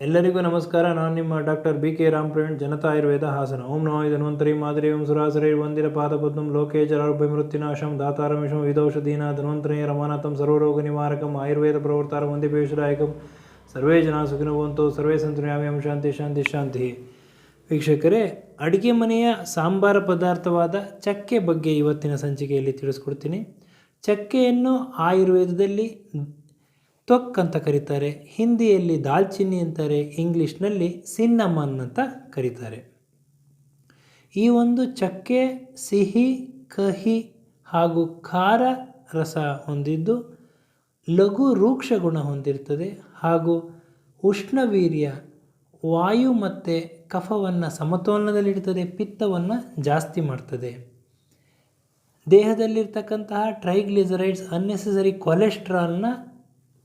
ಎಲ್ಲರಿಗೂ ನಮಸ್ಕಾರ. ನಾನು ನಿಮ್ಮ ಡಾಕ್ಟರ್ ಬಿ ಕೆ ರಾಮ್ಪ್ರೇಣ್ ಜನತಾ ಆಯುರ್ವೇದ ಹಾಸನ. ಓಂ ನಮೋ. ಧನ್ವಂತರಿ ಮಾದರಿ ಓಂ ಸುರಾಸರಿ ವಂದಿರ ಪಾದಪದ್ಮಂ ಲೋಕೆ ಜರಾರ್ಭಮೃತ್ಯುನಾಶಂ ದಾತಾರಮಿಷಂ ವಿದೌಷಧೀನ ಧನ್ವಂತರಿ ರಮಾನಾಥಂ ಸರ್ವರೋಗ ನಿವಾರಕಂ ಆಯುರ್ವೇದ ಪ್ರವರ್ತಾರ ವಂದಿಪೇಶದಾಯಕಂ ಸರ್ವೇ ಜನ ಸುಖಿನವಂತು ಸರ್ವೇ ಸಂತುನ್ಯಾಮ್ಯಂ ಶಾಂತಿ ಶಾಂತಿ ಶಾಂತಿ. ವೀಕ್ಷಕರೇ, ಅಡುಗೆ ಮನೆಯ ಸಾಂಬಾರ ಪದಾರ್ಥವಾದ ಚಕ್ಕೆ ಬಗ್ಗೆ ಇವತ್ತಿನ ಸಂಚಿಕೆಯಲ್ಲಿ ತಿಳಿಸ್ಕೊಡ್ತೀನಿ. ಚಕ್ಕೆಯನ್ನು ಆಯುರ್ವೇದದಲ್ಲಿ ತ್ವಕ್ ಅಂತ ಕರೀತಾರೆ. ಹಿಂದಿಯಲ್ಲಿ ದಾಲ್ಚಿನ್ನಿ ಅಂತಾರೆ. ಇಂಗ್ಲೀಷ್ನಲ್ಲಿ ಸಿನ್ನಮನ್ ಅಂತ ಕರೀತಾರೆ. ಈ ಒಂದು ಚಕ್ಕೆ, ಸಿಹಿ, ಕಹಿ ಹಾಗೂ ಖಾರ ರಸ ಹೊಂದಿದ್ದು ಲಘು ರೂಕ್ಷ ಗುಣ ಹೊಂದಿರ್ತದೆ ಹಾಗೂ ಉಷ್ಣವೀರ್ಯ, ವಾಯು ಮತ್ತು ಕಫವನ್ನು ಸಮತೋಲನದಲ್ಲಿಡ್ತದೆ, ಪಿತ್ತವನ್ನು ಜಾಸ್ತಿ ಮಾಡ್ತದೆ. ದೇಹದಲ್ಲಿರ್ತಕ್ಕಂತಹ ಟ್ರೈಗ್ಲಿಸರೈಡ್ಸ್ ಅನ್ನೆಸೆಸರಿ ಕೊಲೆಸ್ಟ್ರಾಲ್ನ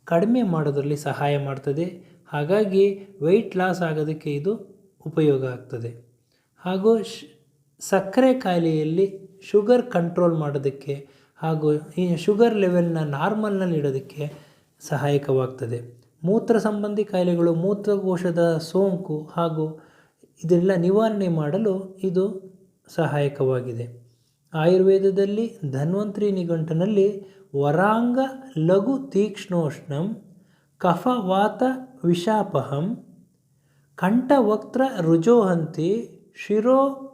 ಕಡಿಮೆ ಮಾಡೋದರಲ್ಲಿ ಸಹಾಯ ಮಾಡ್ತದೆ. ಹಾಗಾಗಿ ವೆಯ್ಟ್ ಲಾಸ್ ಆಗೋದಕ್ಕೆ ಇದು ಉಪಯೋಗ ಆಗ್ತದೆ. ಹಾಗೂ ಶ್, ಸಕ್ಕರೆ ಕಾಯಿಲೆಯಲ್ಲಿ ಶುಗರ್ ಕಂಟ್ರೋಲ್ ಮಾಡೋದಕ್ಕೆ ಹಾಗೂ ಈ ಶುಗರ್ ಲೆವೆಲ್ನ ನಾರ್ಮಲ್ನಲ್ಲಿ ಇಡೋದಕ್ಕೆ ಸಹಾಯಕವಾಗ್ತದೆ. ಮೂತ್ರ ಸಂಬಂಧಿ ಕಾಯಿಲೆಗಳು ಮೂತ್ರಕೋಶದ ಸೋಂಕು ಹಾಗೂ ಇದೆಲ್ಲ ನಿವಾರಣೆ ಮಾಡಲು ಇದು ಸಹಾಯಕವಾಗಿದೆ. ಆಯುರ್ವೇದದಲ್ಲಿ ಧನ್ವಂತರಿ ನಿಘಂಟಿನಲ್ಲಿ ವರಾಂಗ ಲಘು ತೀಕ್ಷ್ಣೋಷ್ಣಂ, ಕಫವಾತ ವಿಷಾಪಹಂ ಕಂಠವಕ್ತ್ರ ರುಜೋಹಂತಿ, ಶಿರೋ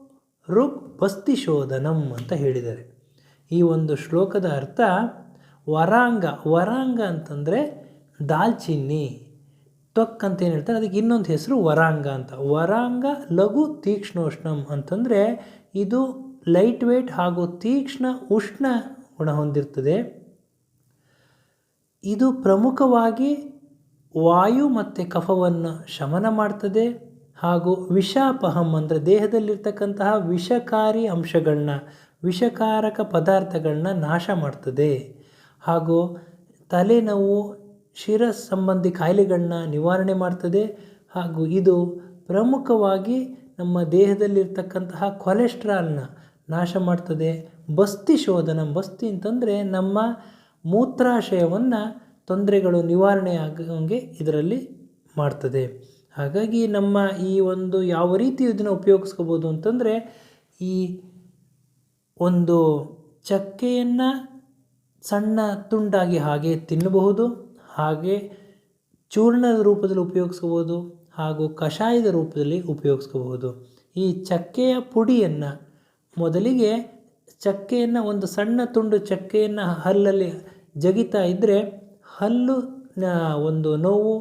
ಋಗ್ ಬಸ್ತಿಶೋಧನಂ ಅಂತ ಹೇಳಿದ್ದಾರೆ. ಈ ಒಂದು ಶ್ಲೋಕದ ಅರ್ಥ ವರಾಂಗ ವರಾಂಗ ಅಂತಂದರೆ ದಾಲ್ಚಿನ್ನಿ ತ್ವಕ್ ಅಂತ ಏನು ಹೇಳ್ತಾರೆ? ಅದಕ್ಕೆ ಇನ್ನೊಂದು ಹೆಸರು ವರಾಂಗ ಅಂತ. ವರಾಂಗ ಲಘು ತೀಕ್ಷ್ಣೋಷ್ಣಂ ಅಂತಂದರೆ ಇದು ಲೈಟ್ ವೇಟ್ ಹಾಗೂ ತೀಕ್ಷ್ಣ ಉಷ್ಣ ಗುಣ ಹೊಂದಿರ್ತದೆ. ಇದು ಪ್ರಮುಖವಾಗಿ ವಾಯು ಮತ್ತು ಕಫವನ್ನು ಶಮನ ಮಾಡ್ತದೆ ಹಾಗೂ ವಿಷಾಪಹಂ ಅಂದರೆ ದೇಹದಲ್ಲಿರ್ತಕ್ಕಂತಹ ವಿಷಕಾರಿ ಅಂಶಗಳನ್ನ ವಿಷಕಾರಕ ಪದಾರ್ಥಗಳನ್ನ ನಾಶ ಮಾಡ್ತದೆ. ಹಾಗೂ ತಲೆನೋವು ಶಿರ ಸಂಬಂಧಿ ಕಾಯಿಲೆಗಳನ್ನ ನಿವಾರಣೆ ಮಾಡ್ತದೆ. ಹಾಗೂ ಇದು ಪ್ರಮುಖವಾಗಿ ನಮ್ಮ ದೇಹದಲ್ಲಿರ್ತಕ್ಕಂತಹ ಕೊಲೆಸ್ಟ್ರಾಲ್ನ ನಾಶ ಮಾಡ್ತದೆ. ಬಸ್ತಿ ಶೋಧನ, ಬಸ್ತಿ ಅಂತಂದರೆ ನಮ್ಮ ಮೂತ್ರಾಶಯವನ್ನು ತೊಂದರೆಗಳು ನಿವಾರಣೆ ಇದರಲ್ಲಿ ಮಾಡ್ತದೆ. ಹಾಗಾಗಿ ನಮ್ಮ ಈ ಒಂದು ಯಾವ ರೀತಿ ಇದನ್ನು ಉಪಯೋಗಿಸ್ಕೋಬೋದು ಅಂತಂದರೆ, ಈ ಒಂದು ಚಕ್ಕೆಯನ್ನು ಸಣ್ಣ ತುಂಡಾಗಿ ಹಾಗೆ ತಿನ್ನಬಹುದು, ಹಾಗೆ ಚೂರ್ಣದ ರೂಪದಲ್ಲಿ ಉಪಯೋಗಿಸ್ಕೋಬೋದು, ಹಾಗೂ ಕಷಾಯದ ರೂಪದಲ್ಲಿ ಉಪಯೋಗಿಸ್ಕೋಬಹುದು. ಈ ಚಕ್ಕೆಯ ಪುಡಿಯನ್ನು ಮೊದಲಿಗೆ ಚಕ್ಕೆಯನ್ನು ಒಂದು ಸಣ್ಣ ತುಂಡು ಚಕ್ಕೆಯನ್ನು ಹಲ್ಲಲ್ಲಿ ಜಗಿತಾ ಇದ್ದರೆ ಹಲ್ಲು ಒಂದು ನೋವು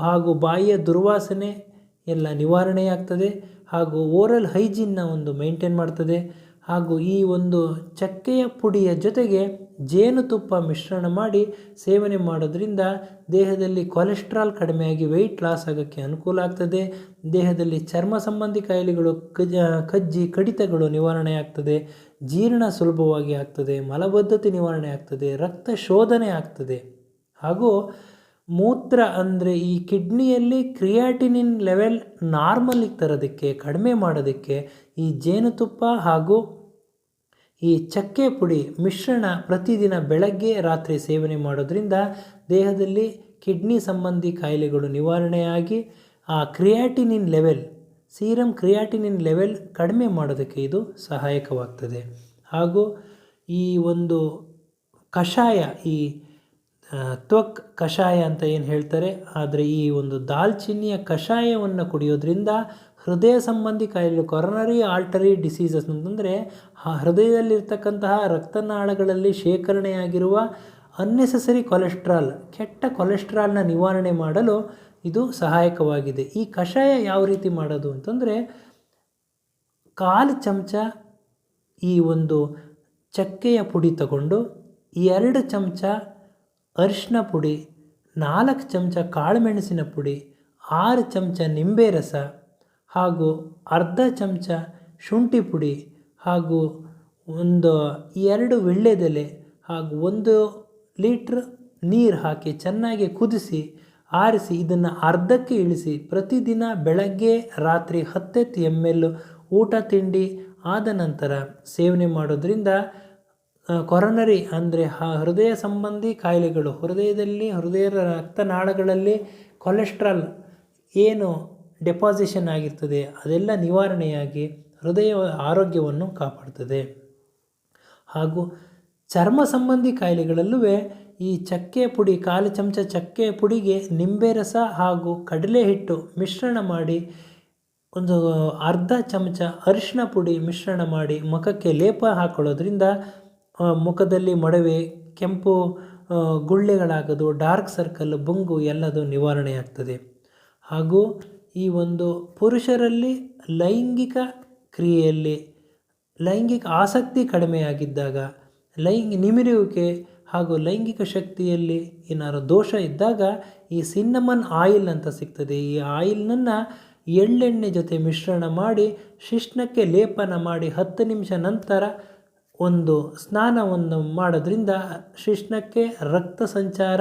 ಹಾಗೂ ಬಾಯಿಯ ದುರ್ವಾಸನೆ ಎಲ್ಲ ನಿವಾರಣೆಯಾಗ್ತದೆ ಹಾಗೂ ಓರಲ್ ಹೈಜಿನ್ನ ಒಂದು ಮೇಂಟೈನ್ ಮಾಡ್ತದೆ. ಹಾಗೂ ಈ ಒಂದು ಚಕ್ಕೆಯ ಪುಡಿಯ ಜೊತೆಗೆ ಜೇನುತುಪ್ಪ ಮಿಶ್ರಣ ಮಾಡಿ ಸೇವನೆ ಮಾಡೋದ್ರಿಂದ ದೇಹದಲ್ಲಿ ಕೊಲೆಸ್ಟ್ರಾಲ್ ಕಡಿಮೆಯಾಗಿ ವೆಯ್ಟ್ ಲಾಸ್ ಆಗೋಕ್ಕೆ ಅನುಕೂಲ ಆಗ್ತದೆ. ದೇಹದಲ್ಲಿ ಚರ್ಮ ಸಂಬಂಧಿ ಕಾಯಿಲೆಗಳು, ಕಜ, ಕಜ್ಜಿ, ಕಡಿತಗಳು ನಿವಾರಣೆ ಆಗ್ತದೆ. ಜೀರ್ಣ ಸುಲಭವಾಗಿ ಆಗ್ತದೆ, ಮಲಬದ್ಧತೆ ನಿವಾರಣೆ ಆಗ್ತದೆ, ರಕ್ತ ಶೋಧನೆ ಆಗ್ತದೆ. ಹಾಗೂ ಮೂತ್ರ ಅಂದರೆ ಈ ಕಿಡ್ನಿಯಲ್ಲಿ ಕ್ರಿಯಾಟಿನಿನ್ ಲೆವೆಲ್ ನಾರ್ಮಲಿಗೆ ತರೋದಕ್ಕೆ, ಕಡಿಮೆ ಮಾಡೋದಕ್ಕೆ ಈ ಜೇನುತುಪ್ಪ ಹಾಗೂ ಈ ಚಕ್ಕೆ ಪುಡಿ ಮಿಶ್ರಣ ಪ್ರತಿದಿನ ಬೆಳಗ್ಗೆ, ರಾತ್ರಿ ಸೇವನೆ ಮಾಡೋದ್ರಿಂದ ದೇಹದಲ್ಲಿ ಕಿಡ್ನಿ ಸಂಬಂಧಿ ಕಾಯಿಲೆಗಳು ನಿವಾರಣೆಯಾಗಿ, ಆ creatinine level serum creatinine level ಕಡಿಮೆ ಮಾಡೋದಕ್ಕೆ ಇದು ಸಹಾಯಕವಾಗ್ತದೆ. ಹಾಗೂ ಈ ಒಂದು ಕಷಾಯ, ಈ ತ್ವಕ್ ಕಷಾಯ ಅಂತ ಏನು ಹೇಳ್ತಾರೆ? ಆದರೆ ಈ ಒಂದು ದಾಲ್ಚಿನ್ನಿಯ ಕಷಾಯವನ್ನು ಕುಡಿಯೋದ್ರಿಂದ ಹೃದಯ ಸಂಬಂಧಿ ಕಾಯಿಲೆ ಕೊರನರಿ ಆಲ್ಟರಿ ಡಿಸೀಸಸ್ ಅಂತಂದರೆ ಹೃದಯದಲ್ಲಿರ್ತಕ್ಕಂತಹ ರಕ್ತನಾಳಗಳಲ್ಲಿ ಶೇಖರಣೆಯಾಗಿರುವ ಅನ್ನೆಸೆಸರಿ ಕೊಲೆಸ್ಟ್ರಾಲ್ ಕೆಟ್ಟ ಕೊಲೆಸ್ಟ್ರಾಲ್ನ ನಿವಾರಣೆ ಮಾಡಲು ಇದು ಸಹಾಯಕವಾಗಿದೆ. ಈ ಕಷಾಯ ಯಾವ ರೀತಿ ಮಾಡೋದು ಅಂತಂದರೆ ಕಾಲು ಚಮಚ ಈ ಒಂದು ಚಕ್ಕೆಯ ಪುಡಿ ತಗೊಂಡು ಎರಡು ಚಮಚ ಅರಿಶಿನ ಪುಡಿ, ನಾಲ್ಕು ಚಮಚ ಕಾಳುಮೆಣಸಿನ ಪುಡಿ, ಆರು ಚಮಚ ನಿಂಬೆ ರಸ ಹಾಗೂ ಅರ್ಧ ಚಮಚ ಶುಂಠಿ ಪುಡಿ ಹಾಗೂ ಒಂದು ಎರಡು ವೀಳ್ಯದೆಲೆ ಹಾಗೂ ಒಂದು ಲೀಟ್ರ್ ನೀರು ಹಾಕಿ ಚೆನ್ನಾಗಿ ಕುದಿಸಿ, ಆರಿಸಿ ಇದನ್ನು ಅರ್ಧಕ್ಕೆ ಇಳಿಸಿ ಪ್ರತಿದಿನ ಬೆಳಗ್ಗೆ ರಾತ್ರಿ ಹತ್ತೆತ್ತು ಎಂ ಎಲ್ ಊಟ ತಿಂಡಿ ಆದ ನಂತರ ಸೇವನೆ ಮಾಡೋದ್ರಿಂದ ಕೊರನರಿ ಅಂದರೆ ಹೃದಯ ಸಂಬಂಧಿ ಕಾಯಿಲೆಗಳು. ಹೃದಯದಲ್ಲಿ, ಹೃದಯದ ರಕ್ತನಾಳಗಳಲ್ಲಿ ಕೊಲೆಸ್ಟ್ರಾಲ್ ಏನು ಡೆಪಾಸಿಷನ್ ಆಗಿರ್ತದೆ, ಅದೆಲ್ಲ ನಿವಾರಣೆಯಾಗಿ ಹೃದಯ ಆರೋಗ್ಯವನ್ನು ಕಾಪಾಡ್ತದೆ. ಹಾಗೂ ಚರ್ಮ ಸಂಬಂಧಿ ಕಾಯಿಲೆಗಳಲ್ಲೂ ಈ ಚಕ್ಕೆ ಪುಡಿ, ಕಾಲು ಚಮಚ ಚಕ್ಕೆ ಪುಡಿಗೆ ನಿಂಬೆ ರಸ ಹಾಗೂ ಕಡಲೆ ಹಿಟ್ಟು ಮಿಶ್ರಣ ಮಾಡಿ, ಒಂದು ಅರ್ಧ ಚಮಚ ಅರಿಶಿನ ಪುಡಿ ಮಿಶ್ರಣ ಮಾಡಿ, ಮುಖಕ್ಕೆ ಲೇಪ ಹಾಕೊಳ್ಳೋದ್ರಿಂದ ಮುಖದಲ್ಲಿ ಮೊಡವೆ, ಕೆಂಪು ಗುಳ್ಳೆಗಳಾಗೋದು, ಡಾರ್ಕ್ ಸರ್ಕಲ್, ಬೊಂಗು ಎಲ್ಲದು ನಿವಾರಣೆ ಆಗ್ತದೆ. ಹಾಗೂ ಈ ಒಂದು ಪುರುಷರಲ್ಲಿ ಲೈಂಗಿಕ ಕ್ರಿಯೆಯಲ್ಲಿ ಲೈಂಗಿಕ ಆಸಕ್ತಿ ಕಡಿಮೆಯಾಗಿದ್ದಾಗ, ಲೈಂಗಿ ನಿಮಿರುವಿಕೆ ಹಾಗೂ ಲೈಂಗಿಕ ಶಕ್ತಿಯಲ್ಲಿ ಏನಾದ್ರು ದೋಷ ಇದ್ದಾಗ, ಈ ಸಿನ್ನಮನ್ ಆಯಿಲ್ ಅಂತ ಸಿಗ್ತದೆ. ಈ ಆಯಿಲ್ನನ್ನು ಎಳ್ಳೆಣ್ಣೆ ಜೊತೆ ಮಿಶ್ರಣ ಮಾಡಿ ಶಿಶ್ನಕ್ಕೆ ಲೇಪನ ಮಾಡಿ ಹತ್ತು ನಿಮಿಷ ನಂತರ ಒಂದು ಸ್ನಾನವನ್ನು ಮಾಡೋದ್ರಿಂದ ಶಿಶ್ನಕ್ಕೆ ರಕ್ತ ಸಂಚಾರ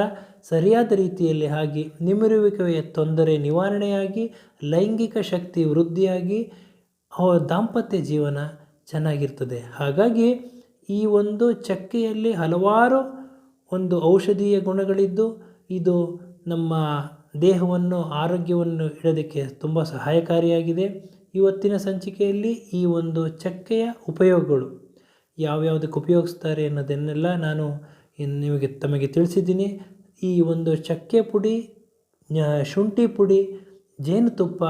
ಸರಿಯಾದ ರೀತಿಯಲ್ಲಿ ಆಗಿ, ನಿಮಿರುವಿಕೆಯ ತೊಂದರೆ ನಿವಾರಣೆಯಾಗಿ, ಲೈಂಗಿಕ ಶಕ್ತಿ ವೃದ್ಧಿಯಾಗಿ ದಾಂಪತ್ಯ ಜೀವನ ಚೆನ್ನಾಗಿರ್ತದೆ. ಹಾಗಾಗಿ ಈ ಒಂದು ಚಕ್ಕೆಯಲ್ಲಿ ಹಲವಾರು ಒಂದು ಔಷಧೀಯ ಗುಣಗಳಿದ್ದು, ಇದು ನಮ್ಮ ದೇಹವನ್ನು, ಆರೋಗ್ಯವನ್ನು ಇಡೋದಕ್ಕೆ ತುಂಬ ಸಹಾಯಕಾರಿಯಾಗಿದೆ. ಇವತ್ತಿನ ಸಂಚಿಕೆಯಲ್ಲಿ ಈ ಒಂದು ಚಕ್ಕೆಯ ಉಪಯೋಗಗಳು. ಯಾವ್ಯಾವುದಕ್ಕೆ ಉಪಯೋಗಿಸ್ತಾರೆ ಅನ್ನೋದನ್ನೆಲ್ಲ ನಾನು ನಿಮಗೆ ತಮಗೆ ತಿಳಿಸಿದ್ದೀನಿ. ಈ ಒಂದು ಚಕ್ಕೆ ಪುಡಿ ಶುಂಠಿ ಪುಡಿ, ಜೇನುತುಪ್ಪ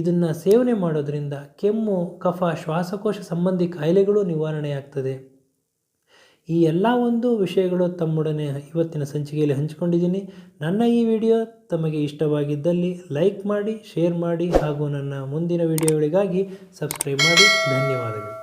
ಇದನ್ನು ಸೇವನೆ ಮಾಡೋದ್ರಿಂದ ಕೆಮ್ಮು, ಕಫ, ಶ್ವಾಸಕೋಶ ಸಂಬಂಧಿ ಕಾಯಿಲೆಗಳು ನಿವಾರಣೆಯಾಗ್ತದೆ. ಈ ಎಲ್ಲ ಒಂದು ವಿಷಯಗಳು ತಮ್ಮೊಡನೆ ಇವತ್ತಿನ ಸಂಚಿಕೆಯಲ್ಲಿ ಹಂಚಿಕೊಂಡಿದ್ದೀನಿ. ನನ್ನ ಈ ವಿಡಿಯೋ ತಮಗೆ ಇಷ್ಟವಾಗಿದ್ದಲ್ಲಿ ಲೈಕ್ ಮಾಡಿ, ಶೇರ್ ಮಾಡಿ ಹಾಗೂ ನನ್ನ ಮುಂದಿನ ವಿಡಿಯೋಗಳಿಗಾಗಿ ಸಬ್ಸ್ಕ್ರೈಬ್ ಮಾಡಿ. ಧನ್ಯವಾದಗಳು.